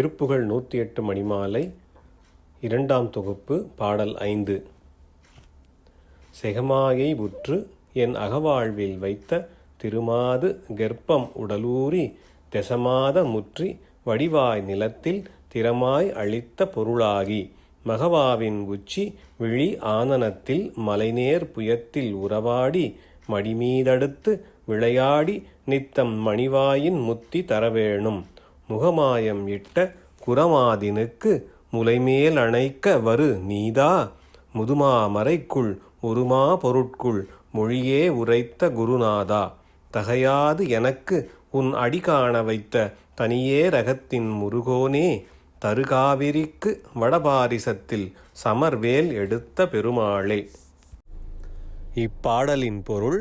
திருப்புகழ் நூற்றி எட்டு மணிமாலை இரண்டாம் தொகுப்பு பாடல் ஐந்து. செகமாயை உற்று என் அகவாழ்வில் வைத்த திருமாது கெர்ப்பம் உடலூறி தெசமாத முற்றி வடிவாய் நிலத்தில் திறமாய் அளித்த பொருளாகி மகவாவின் உச்சி விழி ஆனனத்தில் மலைநேர் புயத்தில் உறவாடி மடிமீதடுத்து விளையாடி நித்தம் மணிவாயின் முத்தி தரவேணும். முகமாயம் இட்ட குரமாதினுக்கு முலைமேல் அணைக்க வரு நீதா? முதுமா மறைக்குள் ஒருமா பொருட்குள் மொழியே உரைத்த குருநாதா? தகையாது எனக்கு உன் அடி காண வைத்த தனியே ரகத்தின் முருகோனே? தருகாவிரிக்கு வடபாரிசத்தில் சமர்வேல் எடுத்த பெருமாளே. இப்பாடலின் பொருள்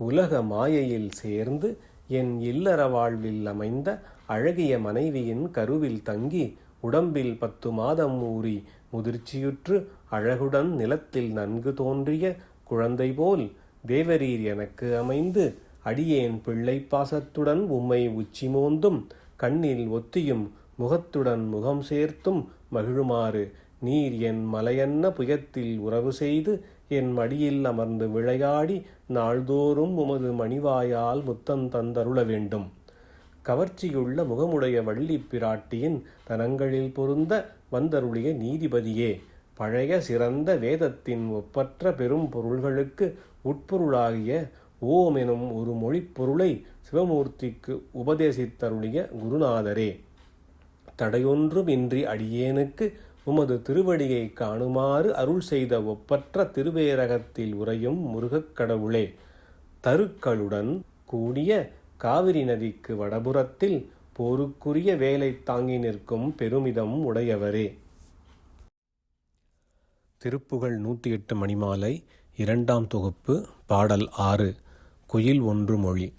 உலக மாயையில் சேர்ந்து என் இல்லற வாழ்வில் அமைந்த அழகிய மனைவியின் கருவில் தங்கி உடம்பில் பத்து மாதம் ஊறி முதிர்ச்சியுற்று அழகுடன் நிலத்தில் நன்கு தோன்றிய குழந்தை போல் தேவரீர் எனக்கு அமைந்து அடியேன் பிள்ளை பாசத்துடன் உம்மை உச்சி மோந்தும் கண்ணில் ஒத்தியும் முகத்துடன் முகம் சேர்த்தும் மகிழுமாறு நீர் என் மலையன்ன புயத்தில் உறவு செய்து என் மடியில் அமர்ந்து விளையாடி நாள்தோறும் உமது மணிவாயால் முத்தம் தந்தருள வேண்டும். கவர்ச்சியுள்ள முகமுடைய வள்ளி பிராட்டியின் தனங்களில் பொருந்த வந்தருளிய நீதிபதியே பழைய சிறந்த வேதத்தின் ஒப்பற்ற பெரும் பொருள்களுக்கு உட்பொருளாகிய ஓம் எனும் ஒரு மொழிப்பொருளை சிவமூர்த்திக்கு உபதேசித்தருளிய குருநாதரே. தடையொன்றுமின்றி அடியேனுக்கு உமது திருவடியை காணுமாறு அருள் செய்த ஒப்பற்ற திருவேரகத்தில் உறையும் முருகக் கடவுளே தருக்களுடன் கூடிய காவிரி நதிக்கு வடபுறத்தில் போருக்குரிய வேலை தாங்கி நிற்கும் பெருமிதம் உடையவரே. திருப்புகழ் நூற்றி எட்டு மணிமாலை இரண்டாம் தொகுப்பு பாடல் ஆறு குயில் ஒன்று மொழி.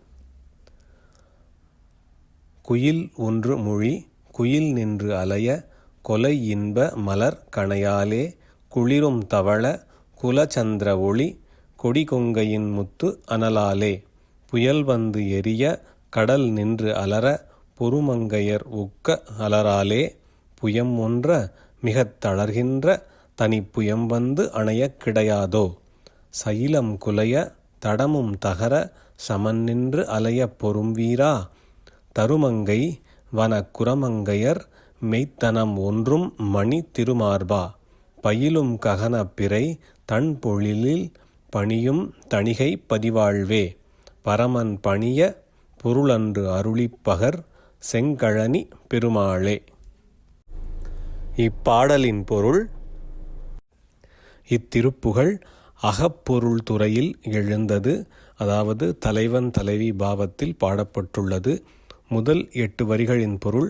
குயில் ஒன்று மொழி குயில் நின்று அலைய கொலை இன்ப மலர் கணையாலே குளிரும் தவள குலச்சந்திர ஒளி கொடி கொங்கையின் முத்து அனலாலே. புயல் வந்து எரிய கடல் நின்று அலற பொறுமங்கையர் உக்க அலராலே புயம் ஒன்ற மிகத் தளர்கின்ற தனிப்புயம் வந்து அணையக் கிடையாதோ. சைலம் குலைய தடமும் தகர சமன் நின்று பொரும் வீரா. தருமங்கை வன குரமங்கையர் மெய்த்தனம் ஒன்றும் மணி திருமார்பா பயிலும் ககன பிறை தன் பொழிலில் பணியும் தணிகை பதிவாழ்வே. பரமன் பணிய பொருளன்று அருளிப்பகர் செங்கழனி பெருமாளே. இப்பாடலின் பொருள் இத்திருப்புகழ் அகப்பொருள் துறையில் எழுந்தது அதாவது தலைவன் தலைவி பாவத்தில் பாடப்பட்டுள்ளது. முதல் எட்டு வரிகளின் பொருள்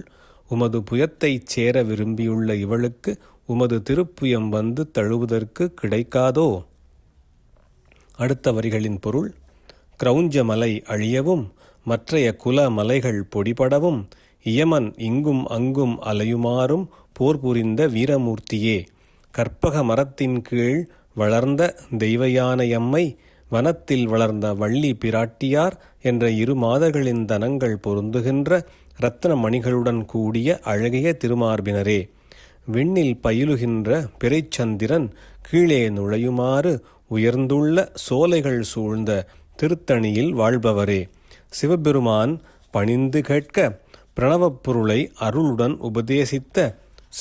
உமது புயத்தைச் சேர விரும்பியுள்ள இவளுக்கு உமது திருப்புயம் வந்து தழுவுதற்கு கிடைக்காதோ? அடுத்த வரிகளின் பொருள் கிரௌஞ்ச மலை அழியவும் மற்றைய குல மலைகள் பொடிபடவும் இயமன் இங்கும் அங்கும் அலையுமாறும் போர் புரிந்த வீரமூர்த்தியே கற்பக மரத்தின் கீழ் வளர்ந்த தெய்வயானையம்மை வனத்தில் வளர்ந்த வள்ளி பிராட்டியார் என்ற இரு மாதர்களின் தனங்கள் பொருந்துகின்ற இரத்ன மணிகளுடன் கூடிய அழகிய திருமார்பினரே விண்ணில் பயிலுகின்ற பிறைச்சந்திரன் கீழே நுழையுமாறு உயர்ந்துள்ள சோலைகள் சூழ்ந்த திருத்தணியில் வாழ்பவரே சிவபெருமான் பணிந்து கேட்க பிரணவப் பொருளை அருளுடன் உபதேசித்த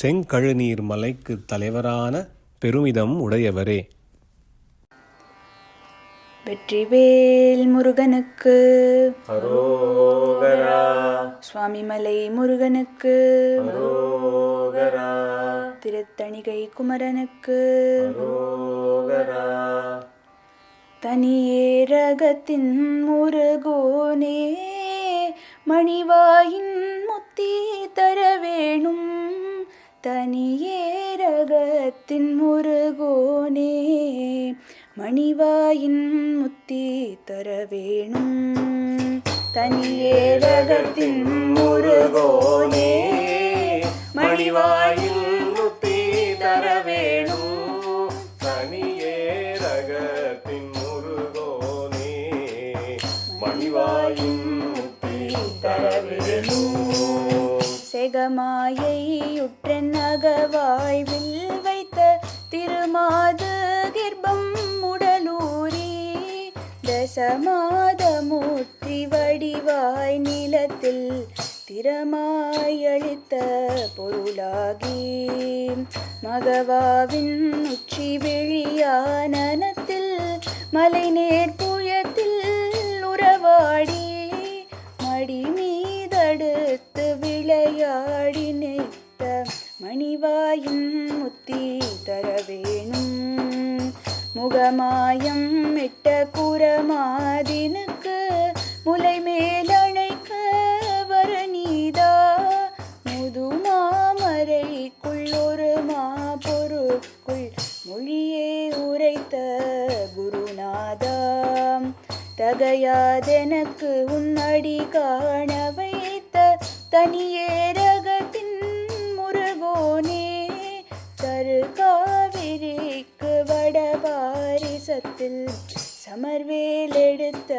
செங்கழுநீர் மலைக்கு தலைவரான பெருமிதம் உடையவரே. வெற்றிவேல் முருகனுக்கு சுவாமிமலை முருகனுக்கு. திருத்தணிகை குமரனுக்கு. தனியே ரகத்தின் முருகோனே மணிவாயின் முத்தி தர வேணும். தனியே ரகத்தின் முருகோனே மணிவாயின் முத்தி தர வேணும். தனியே ரகத்தின் முருகோனே மணிவாயின் முத்தி தர வேணும். தனியே ரகத்தின் முருகோனே மணிவாயின் முத்தி தர வேணும். திகமாயையுற்றன் அகவாழ்வில் வைத்த திருமாது கிர்பம் உடலூரி சமாதமூர்த்தி வடிவாய் நிலத்தில் திறமாயளித்த பொருளாகி. மகவாவின் உச்சி வெளியானனத்தில் மலைநேர் புயத்தில் உறவாடி மடி மீதடுத்து விளையாடி நிற்த மணிவாயின் முத்தி தரவே முகமாயம் விட்ட குரமாதினுக்கு முலை மேலணைக்க வரநீதா? முதுமாமரைக்குள் ஒரு மாபொருக்குள் மொழியே உரைத்த குருநாதா. தகையாதெனக்கு உன்னடி காண வைத்த தனியேற அமர்வேல் எடுத்த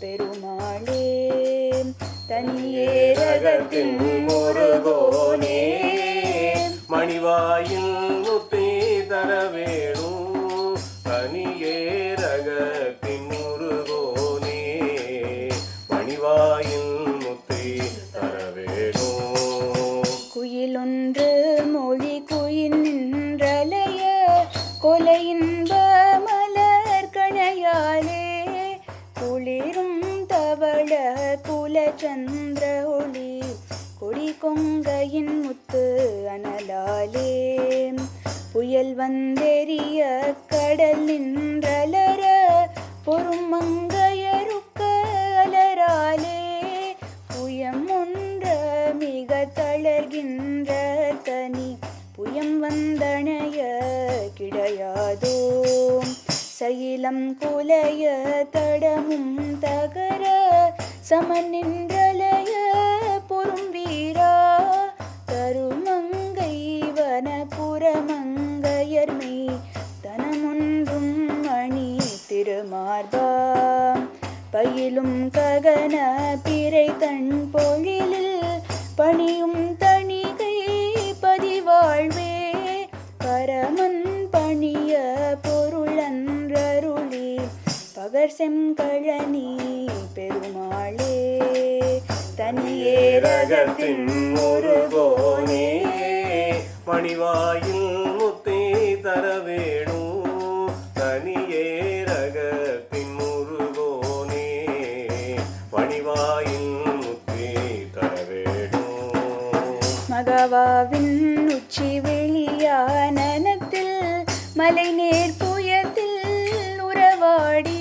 பெருமாளே தனியே ரகத்தின் முருகோனே மணிவாயில் நீல சந்திர ஒளி கொடி கொங்கையின் முத்து அனலாலே. புயல் வந்தெறிய கடல் நின்றலர பொறுமங்கையருக்க அலராலே புயம் ஒன்ற மிக தளர்கின்ற தனி புயம் வந்தணைய கிடையாதோ. சயிலம் குலைய தடமும் தகர சமநின்றலைய பொறும் வீரா கருமங்கை வனபுரமங்கையர்மை தனமொன்றும் மணி திருமார்பா பயிலும் ககன பிறை தன் பொழிலில் பணியும் தணிகை பதிவாழ்வே பரமன் பணிய பொருளன்றருளி பகர் செங்கழனி தனியே ஒரு கோணே மணிவாயில் முத்தி தர வேணும் தனியே ரகத்தின் முருகோனே மணிவாயில் முத்தி தர வேணும் மகவாவின் உச்சி வெளியானத்தில் மலை நேர் புயத்தில் உறவாடி.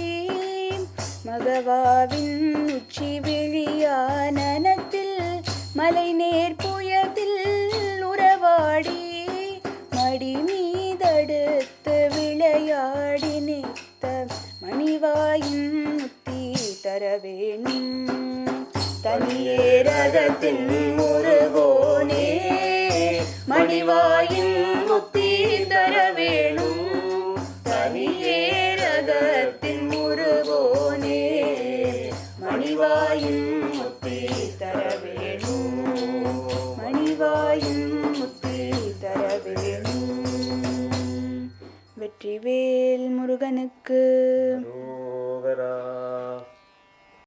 மகவாவின் உச்சி வெளியானனத்தில் மலை நேர் புயத்தில் உறவாடி மடி மீதடுத்து விளையாடி நிற்த மணிவாயின் முத்தி தர வேணும் தனியே ரகத்தின் முருகோனே மணிவாயின்